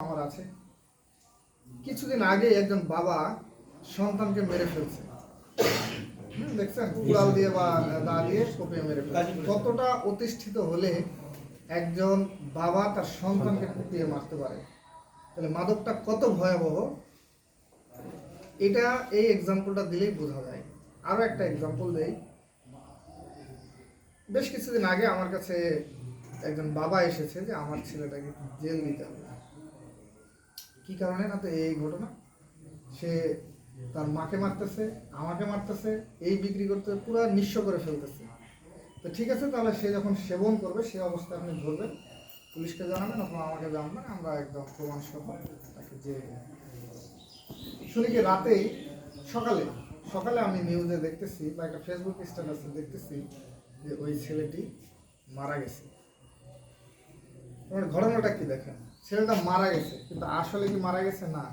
আমার আছে। কিছুদিন আগে একজন বাবা সন্তানকে মেরে ফেলছে। এটা এই এক্সাম্পলটা দিলেই বোঝা যায়। একটা বেশ কিছুদিন আগে আমার কাছে একজন বাবা এসেছে যে, আমার ছেলেটাকে জেল দিতে হবে। কি কারণে না তো এই ঘটনা? সে তার মাকে মারতেছে, আমাকে মারতেছে, এই বিক্রি করতে পুরো নিঃস্ব করে ফেলতেছে। তো ঠিক আছে, তাহলে সে যখন সেবন করবে, সে অবস্থায় আপনি ধরবেন, পুলিশকে জানাবেন অথবা আমাকে জানাবেন, আমরা একদম প্রমাণ সহ তাকে যে শুনি কি, রাতেই, সকালে সকালে আমি নিউজে দেখতেছি বা একটা ফেসবুক স্ট্যাটাসে দেখতেছি যে ওই ছেলেটি মারা গেছে। তোমার ঘটনাটা কি দেখেন? ছেলেটা মারা গেছে, কিন্তু আসলে কি মারা গেছে? না।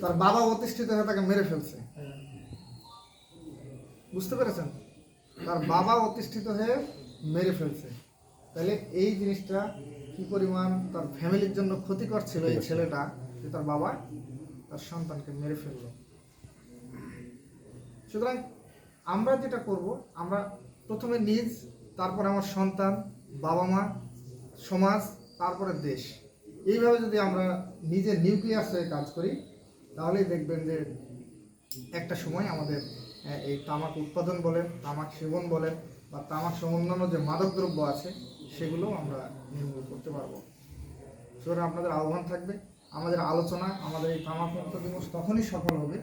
তার বাবা অতিষ্ঠিত হয়ে তাকে মেরে ফেলছে। বুঝতে পেরেছেন? তার বাবা অতিষ্ঠিত হয়ে মেরে ফেলছে। তাহলে এই জিনিসটা কি পরিমাণ তার ফ্যামিলির জন্য ক্ষতিকর ছিল এই ছেলেটা যে তার বাবা তার সন্তানকে মেরে ফেলল? সুতরাং আমরা যেটা করব, আমরা প্রথমে নিজ, তারপর আমার সন্তান, বাবা মা, সমাজ, তারপরে দেশ। এইভাবে যদি আমরা নিজের নিউক্লিয়াস হয়ে কাজ করি, তাহলেই দেখবেন যে একটা সময় আমাদের এই তামাক উৎপাদন বলেন, তামাক সেবন বলেন, বা তামাক সহ যে মাদকদ্রব্য আছে, সেগুলো আমরা নির্মূল করতে পারব। সুতরাং আপনাদের আহ্বান থাকবে, আমাদের আলোচনা, আমাদের এই তামাক মুক্ত দিবস তখনই সফল হবে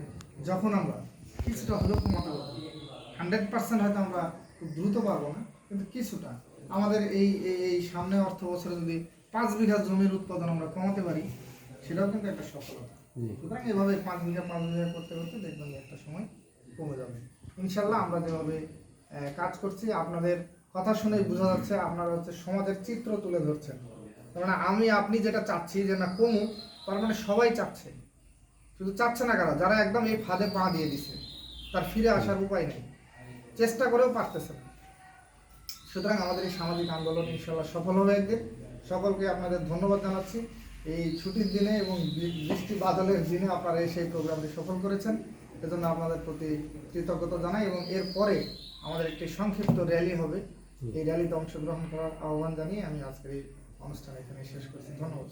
যখন আমরা কিছুটা হলেও কমাতে পারব। হান্ড্রেড পার্সেন্ট হয়তো আমরা খুব দ্রুত পারব না, কিন্তু কিছুটা। আমাদের এই, এই- এই সামনে অর্থ বছরে যদি পাঁচ বিঘা জমির উৎপাদন আমরা কমাতে পারি সেটাও কিন্তু একটা সফলতা। সুতরাং এভাবে পাঁচ বিঘা পাঁচ বিঘা করতে করতে দেখবেন একটা সময় কমে যাবে। ইনশাল্লাহ আমরা যেভাবে কাজ করছি আপনাদের কথা শুনেই বোঝা যাচ্ছে আপনারা হচ্ছে সমাজের চিত্র তুলে ধরছেন। তার মানে আমি আপনি যেটা চাচ্ছি যে না কমুক তার মানে সবাই চাচ্ছে। শুধু চাচ্ছে না কারা? যারা একদম এই ফাঁদে পা দিয়ে দিছে তার ফিরে আসার উপায় নেই। চেষ্টা করেও পারতেছে না। সুতরাং আমাদের এই সামাজিক আন্দোলন ইনশাল্লাহ সফল হবে একদিন। সকলকে আপনাদের ধন্যবাদ জানাচ্ছি। এই ছুটির দিনে এবং বৃষ্টি বাদলের দিনে আপনারা এই সেই প্রোগ্রামটি সফল করেছেন। এজন্য আপনাদের প্রতি কৃতজ্ঞতা জানাই এবং এরপরে আমাদের একটি সংক্ষিপ্ত র্যালি হবে। এই র্যালিতে অংশগ্রহণ করার আহ্বান জানিয়ে আমি আজকের এই অনুষ্ঠান এখানে শেষ করছি। ধন্যবাদ।